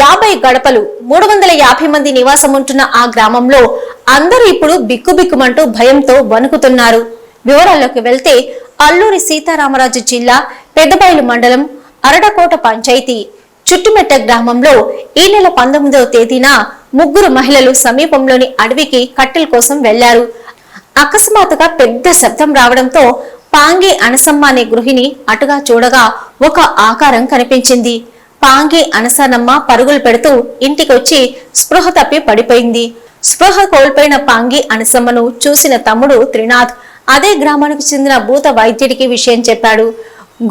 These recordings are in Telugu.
యాభై గడపలు మూడు వందల యాభై మంది నివాసం ఉంటున్న ఆ గ్రామంలో అందరూ ఇప్పుడు బిక్కుబిక్కుమంటూ భయంతో వణుకుతున్నారు. వివరాల్లోకి వెళ్తే అల్లూరి సీతారామరాజు జిల్లా పెద్దబయలు మండలం అరడకోట పంచాయతీ చుట్టుమెట్ట గ్రామంలో ఈ నెల పంతొమ్మిదవ తేదీన ముగ్గురు మహిళలు సమీపంలోని అడవికి కట్టెల కోసం వెళ్ళారు అకస్మాత్తుగా పెద్ద శబ్దం రావడంతో పాంగి అనసమ్మ అనే గృహిణి అటుగా చూడగా ఒక ఆకారం కనిపించింది. పాంగి అనసనమ్మ పరుగులు పెడుతూ ఇంటికొచ్చి స్పృహ తప్పి పడిపోయింది. స్పృహ కోల్పోయిన పాంగి అనసమ్మను చూసిన తమ్ముడు త్రినాథ్ అదే గ్రామానికి చెందిన భూత వైద్యుడికి విషయం చెప్పాడు.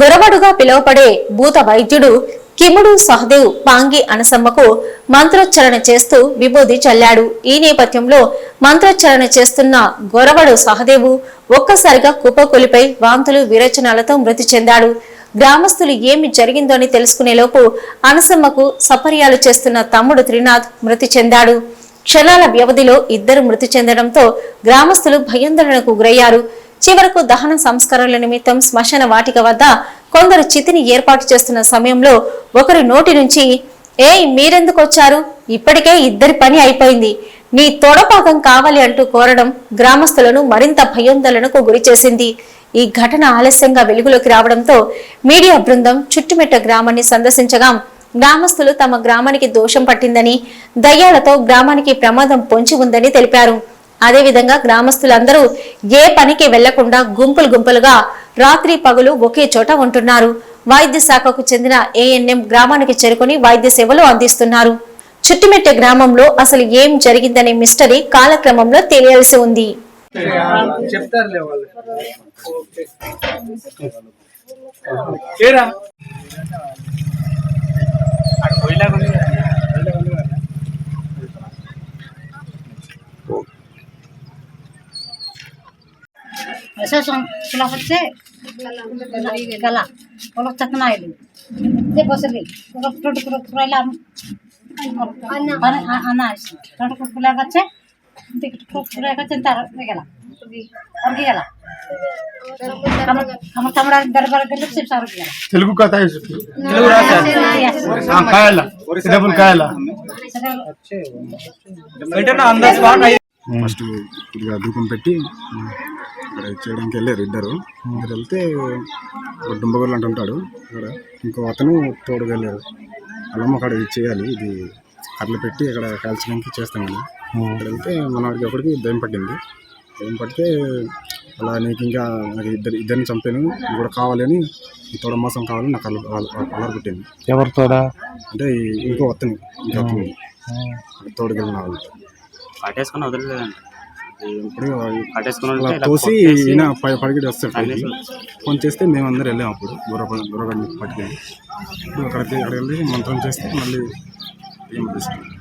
గొరవడుగా పిలువపడే భూత వైద్యుడు కిముడు సహదేవ్ పాంగి అనసమ్మకు మంత్రోచ్చరణ చేస్తూ విభూది చల్లాడు. ఈ నేపథ్యంలో మంత్రోచ్చరణ చేస్తున్న గొరవడు సహదేవు ఒక్కసారిగా కుప్పకొలిపై వాంతులు విరచనాలతో మృతి చెందాడు. గ్రామస్తులు ఏమి జరిగిందో అని తెలుసుకునేలోపు అనసమ్మకు సపర్యాలు చేస్తున్న తమ్ముడు త్రినాథ్ మృతి చెందాడు. క్షణాల వ్యవధిలో ఇద్దరు మృతి చెందడంతో గ్రామస్తులు భయాందోళనకు గురయ్యారు. చివరకు దహన సంస్కరణల నిమిత్తం శ్మశాన వాటిక వద్ద కొందరు చితిని ఏర్పాటు చేస్తున్న సమయంలో ఒకరి నోటి నుంచి ఏ మీరెందుకు వచ్చారు? ఇప్పటికే ఇద్దరి పని అయిపోయింది. నీ తొడపాకం కావాలి అంటూ కోరడం గ్రామస్తులను మరింత భయాందోళనకు గురి చేసింది ఈ ఘటన ఆలస్యంగా వెలుగులోకి రావడంతో మీడియా బృందం చుట్టుమెట్ట గ్రామాన్ని సందర్శించగా గ్రామస్తులు తమ గ్రామానికి దోషం పట్టిందని దయ్యాలతో గ్రామానికి ప్రమాదం పొంచి ఉందని తెలిపారు. అదేవిధంగా గ్రామస్తులందరూ ఏ పనికి వెళ్ళకుండా గుంపులు గుంపులుగా రాత్రి పగులు ఒకే చోట ఉంటున్నారు. వైద్య శాఖకు చెందిన ఏఎన్ఎం గ్రామానికి చేరుకుని వైద్య సేవలు అందిస్తున్నారు. చుట్టుమెట్ట గ్రామంలో అసలు ఏం జరిగిందనే మిస్టరీ కాలక్రమంలో తెలియాల్సి ఉంది. చెప్తారులే వాళ్ళు ఓకే. ఏరా అటు పోయిలాగా ఉంది కదా. పోయిలాగా ఉంది కదా. Eso son la হচ্ছে গলা অলপ চাকনা এলি যে বসলি অলপ টোট করে ফুরাইলাম আনা আসি টোট করে ফুলা গেছে తెలుగు కథ ఇదిగా దూకం పెట్టి ఇక్కడ చేయడానికి వెళ్ళారు ఇద్దరు. ఇద్దరు వెళ్తే డుంబగూరులు అంటుంటాడు అక్కడ ఇంకో అతను తోడుగా వెళ్ళారు అలా అక్కడ చేయాలి. ఇది అట్లా పెట్టి అక్కడ కాల్చడానికి చేస్తామండి అక్కడ వెళ్తే మనవాడికి ఒకటికి దయ్యం పట్టింది. దయ్యం పడితే అలా నీకు ఇంకా నాకు ఇద్దరు ఇద్దరిని చంపాను కూడా కావాలని ఈ తోడ మాసం కావాలని నాకు అల్ల అల్లరి పెట్టింది ఎవరితోడా అంటే ఈ- ఇంకో అతను ఇంకో అతను. తోడుకెళ్ళిన వాళ్ళు పట్టేసుకుని వదలలేదండి. తోసి ఈయన పడికి వస్తాడు పైకి ఫోన్ చేస్తే మేమందరం వెళ్ళాం అప్పుడు బుర్ర బుర్రగడ్డి పట్టుకెళ్ళి ఇప్పుడు అక్కడికి అక్కడికి వెళ్ళి మంత్రం చేస్తే మళ్ళీ ఏం తీసుకుంటాం